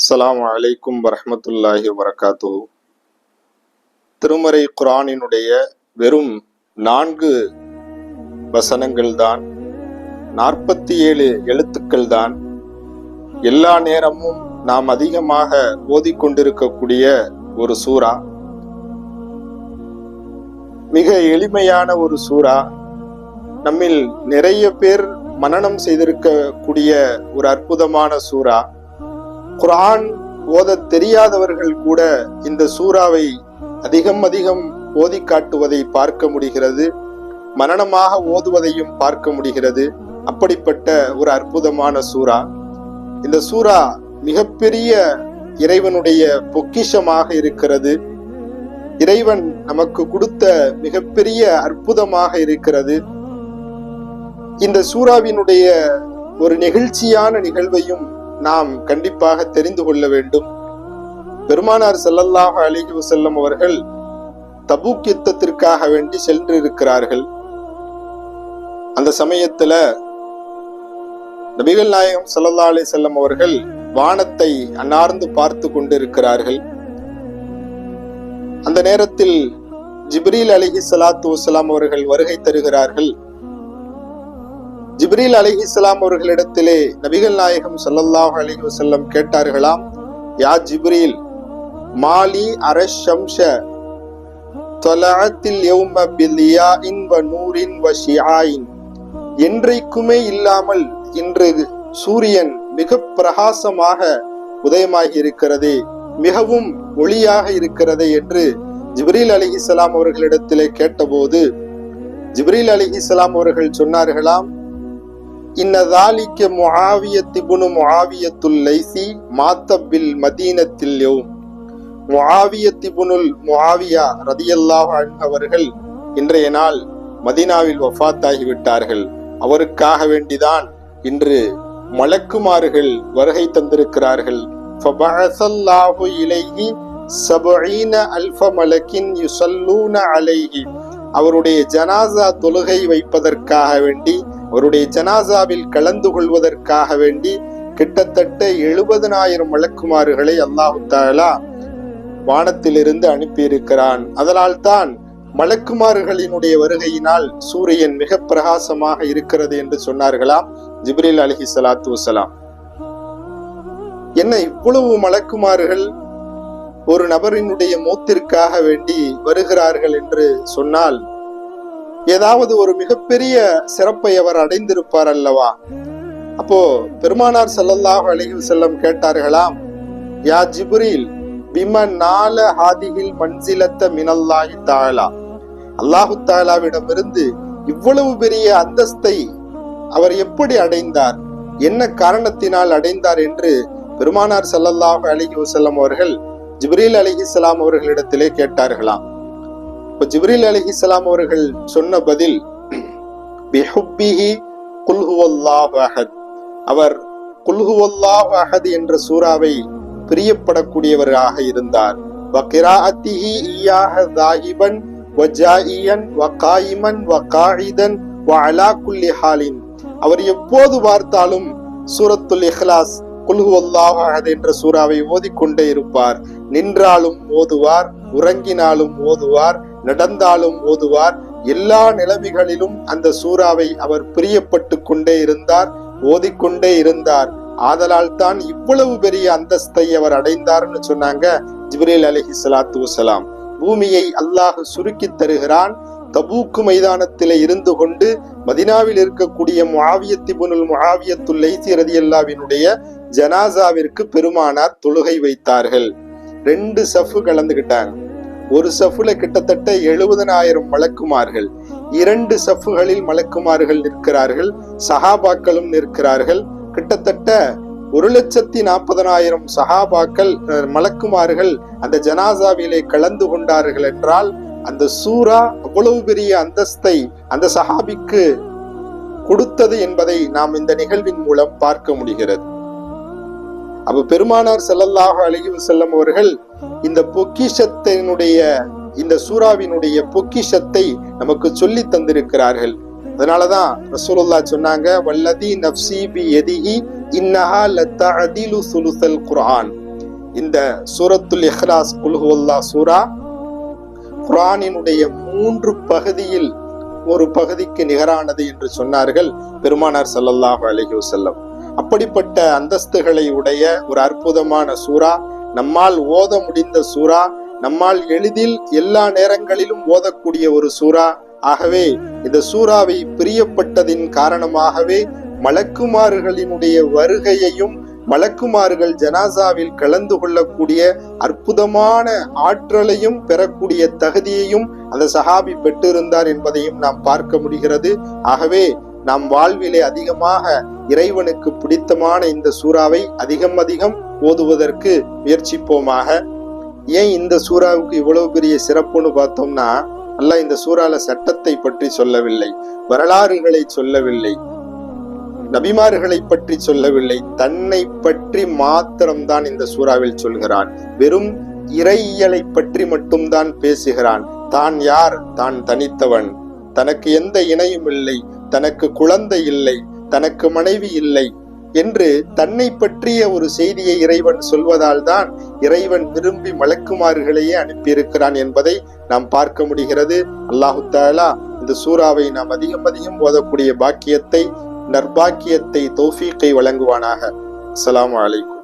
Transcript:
அஸ்லாம் அலைக்கும் வரமத்துல்லாஹி வரகாத்து திருமறை குரானினுடைய வெறும் நான்கு வசனங்கள் தான் நாற்பத்தி ஏழு எழுத்துக்கள் தான் எல்லா நேரமும் நாம் அதிகமாக ஓதிக்கொண்டிருக்கக்கூடிய ஒரு சூரா மிக எளிமையான ஒரு சூரா நம்மில் நிறைய பேர் மனனம் செய்திருக்கக்கூடிய ஒரு அற்புதமான சூரா குரான் ஓத தெரியாதவர்கள் கூட இந்த சூறாவை அதிகம் அதிகம் ஓதி காட்டுவதை பார்க்க முடிகிறது. மரணமாக ஓதுவதையும் பார்க்க முடிகிறது. அப்படிப்பட்ட ஒரு அற்புதமான சூறா. இந்த சூறா மிகப்பெரிய இறைவனுடைய பொக்கிஷமாக இருக்கிறது. இறைவன் நமக்கு கொடுத்த மிகப்பெரிய அற்புதமாக இருக்கிறது. இந்த சூறாவினுடைய ஒரு நெகிழ்ச்சியான நிகழ்வையும் நாம் கண்டிப்பாக தெரிந்து கொள்ள வேண்டும். பெருமானார் செல்லல்லாஹ் அழகி வஸல்லம் அவர்கள் தபூக் யுத்தத்திற்காக வேண்டி சென்றிருக்கிறார்கள். அந்த சமயத்துல நபிகள் நாயகம் ஸல்லல்லாஹு அலி செல்லம் அவர்கள் வானத்தை அன்னார்ந்து பார்த்து கொண்டிருக்கிறார்கள். அந்த நேரத்தில் ஜிப்ரீல் அலிஹி சலாத்து வசலாம் அவர்கள் வருகை தருகிறார்கள். ஜிப்ரீல் அலிஹிஸ்லாம் அவர்களிடத்திலே நபிகள் நாயகம் சல்லல்லாஹ் அலைஹி வசல்லம் கேட்டார்களாம் யா ஜிப்ரீல் மாலி அரஷம்ஷ தொலஅத்தில் யௌம பில்யாஇன் வ நூரின் வ ஷியாயின் என்றைக்குமே இல்லாமல் இன்று சூரியன் மிக பிரகாசமாக உதயமாகி இருக்கிறதே மிகவும் ஒளியாக இருக்கிறதே என்று ஜிப்ரீல் அலிஹிஸ்லாம் அவர்களிடத்திலே கேட்டபோது ஜிப்ரீல் அலிஹிஸ்லாம் அவர்கள் சொன்னார்களாம் இன்னதாலிக்க முஆவியத்திபுனு முஆவியத்துல் லைசி மாத்தபில் மதீனத்தில் யௌம். முஆவியத்திபுனுல் முஆவியா ரதியல்லாஹு அன்ஹு அவர்கள் இன்றைய நாள் மதீனாவில் வஃபாத்தாகி விட்டார்கள். அவருக்காக வேண்டிதான் இன்று மலக்குமார்கள் வருகை தந்திருக்கிறார்கள். ஃபபஅஸல்லாஹு இலைஹி சபஈன அல்ஃப மலக்கின் யுசல்லூன அலைஹி. அவருடைய ஜனாசா தொழுகை வைப்பதற்காக வேண்டி அவருடைய ஜனாசாவில் கலந்து கொள்வதற்காக வேண்டி கிட்டத்தட்ட எழுபதனாயிரம் வழக்குமாறுகளை அல்லாஹு தாலா வானத்திலிருந்து அனுப்பியிருக்கிறான். அதனால் தான் மலக்குமாறுகளினுடைய வருகையினால் சூரியன் மிக பிரகாசமாக இருக்கிறது என்று சொன்னார்களாம் ஜிப்ரில் அலஹி சலாத்து வசலாம் என்ன இவ்வளவு மலக்குமாறுகள் ஒரு நபரினுடைய மூத்திற்காக வேண்டி வருகிறார்கள் என்று சொன்னால் ஏதாவது ஒரு மிகப்பெரிய சிறப்பை அவர் அடைந்திருப்பார் அல்லவா? அப்போ பெருமானார் ஸல்லல்லாஹு அலைஹி செல்லம் கேட்டார்களாம் யா ஜிப்ரீல் பிம நால ஹாதிகில் மன்சிலத்த மினல்லாஹி தாலா அல்லாஹு தாலாவிடமிருந்து இவ்வளவு பெரிய அந்தஸ்தை அவர் எப்படி அடைந்தார்? என்ன காரணத்தினால் அடைந்தார் என்று பெருமானார் ஸல்லல்லாஹு அலைஹி வஸல்லம் அவர்கள் ஜிப்ரீல் அலிஹிஸ்லாம் அவர்களிடத்திலே கேட்டார்களாம். இப்ப ஜிப்ரீல் அலிஹிஸ்லாம் அவர்கள் சொன்ன பதில் பிஹுப்பிஹி குல்ஹுவல்லாஹு அஹத். அவர் குல்ஹுவல்லாஹ் அஹத் என்ற சூறாவை பிரியப்படக்கூடியவராக இருந்தார். வகிராஅத்திஹி இய்யாக தாஹிபன் வஜாயியன் வகாயிமன் வகாயிதன் வஅலா குல்லி ஹாலின். அவர் எப்போது பார்த்தாலும் சூரத்துல் இஹ்லாஸ் குல்ஹுவல்லாஹ் அஹத் என்ற சூறாவை ஓதிக்கொண்டே இருப்பார். நின்றாலும் ஓதுவார் உறங்கினாலும் ஓதுவார் நடந்தாலும் ஓதுவார். எல்லா நிலைமைகளிலும் அந்த சூறாவை அவர் பிரியப்பட்டு கொண்டே இருந்தார் ஓதிக்கொண்டே இருந்தார். ஆதலால் தான் இவ்வளவு பெரிய அந்தஸ்தை அவர் அடைந்தார்னு சொன்னாங்க ஜிப்ரேல் அலஹி சலாத்து வசலாம் பூமியை அல்லாஹ் சுருக்கி தருகிறான். தபூக்கு மைதானத்திலே இருந்து கொண்டு மதினாவில் இருக்கக்கூடிய முஆவியத்திபுனுல் முஆவியத்துல் லைசி ரதியல்லாவினுடைய ஜனாசாவிற்கு பெருமானார் தொழுகை வைத்தார்கள். ரெண்டு சஃபு கலந்துகிட்டாங்க. ஒரு சஃபுல கிட்டத்தட்ட எழுபதனாயிரம் மலக்குமார்கள். இரண்டு சஃபுகளில் மலக்குமார்கள் நிற்கிறார்கள் சஹாபாக்களும் நிற்கிறார்கள். கிட்டத்தட்ட ஒரு லட்சத்தி நாற்பதனாயிரம் சஹாபாக்கள் மலக்குமார்கள் அந்த ஜனாசாவிலே கலந்து கொண்டார்கள் என்றால் அந்த சூரா அவ்வளவு பெரிய அந்தஸ்தை அந்த சஹாபிக்கு கொடுத்தது என்பதை நாம் இந்த நிகழ்வின் மூலம் பார்க்க முடிகிறது. அப்ப பெருமானார் செல்லல்லாக அழகி வஸல்லம் அவர்கள் இந்த பொக்கிஷத்தினுடைய இந்த சூறாவினுடைய பொக்கிஷத்தை நமக்கு சொல்லி தந்திருக்கிறார்கள். அதனாலதான் ரசூலுல்லா சொன்னாங்க வல்லதி நப்சி பி எதிஹி இன்னஹா லத்தஅதிலு சுலுசல் குர்ஆன். இந்த சூரத்துல் இஹ்லாஸ் குல்ஹுல்லா சூரா குரானினுடைய மூன்று பகுதியில் ஒரு பகுதிக்கு நிகரானது என்று சொன்னார்கள் பெருமானார் சல்லல்லாஹு அலைஹி வசல்லம் அப்படிப்பட்ட அந்தஸ்துகளை உடைய ஒரு அற்புதமான சூரா நம்மால் ஓத முடிந்த சூரா நம்மால் எளிதில் எல்லா நேரங்களிலும் ஓதக்கூடிய ஒரு சூரா ஆகவே இந்த சூறாவை பிரியப்பட்டதின் காரணமாகவே மலக்குமாறுகளினுடைய வருகையையும் மலக்குமாறுகள் ஜனாசாவில் கலந்து கொள்ளக்கூடிய அற்புதமான ஆற்றலையும் பெறக்கூடிய தகுதியையும் அந்த சஹாபி பெற்றிருந்தார் என்பதையும் நாம் பார்க்க முடிகிறது. ஆகவே நாம் வாழ்விலே அதிகமாக இறைவனுக்கு பிடித்தமான இந்த சூறாவை அதிகம் அதிகம் ஓதுவதற்கு முயற்சிப்போமாக. ஏன் இந்த சூறாவுக்கு இவ்வளவு பெரிய சிறப்புன்னு பார்த்தோம்னா அல்ல இந்த சூறால சட்டத்தை பற்றி சொல்லவில்லை வரலாறுகளை சொல்லவில்லை நபிமார்களை பற்றி சொல்லவில்லை தன்னை பற்றி மாத்திரம்தான் இந்த சூறாவில் சொல்கிறான். வெறும் இறையியலை பற்றி மட்டும்தான் பேசுகிறான். தான் யார்? தான் தனித்தவன். தனக்கு எந்த இணையும் இல்லை. தனக்கு குழந்தை இல்லை தனக்கு மனைவி இல்லை என்று தன்னை பற்றிய ஒரு செய்தியை இறைவன் சொல்வதால் தான் இறைவன் விரும்பி மலக்குமாறுகளையே அனுப்பியிருக்கிறான் என்பதை நாம் பார்க்க முடிகிறது. அல்லாஹு தாலா இந்த சூறாவை நாம் அதிகம் அதிகம் ஓதக்கூடிய பாக்கியத்தை நர்பாக்கியத்தை தௌஃபீக்கை வழங்குவானாக. அஸ்லாம் வலைக்கும்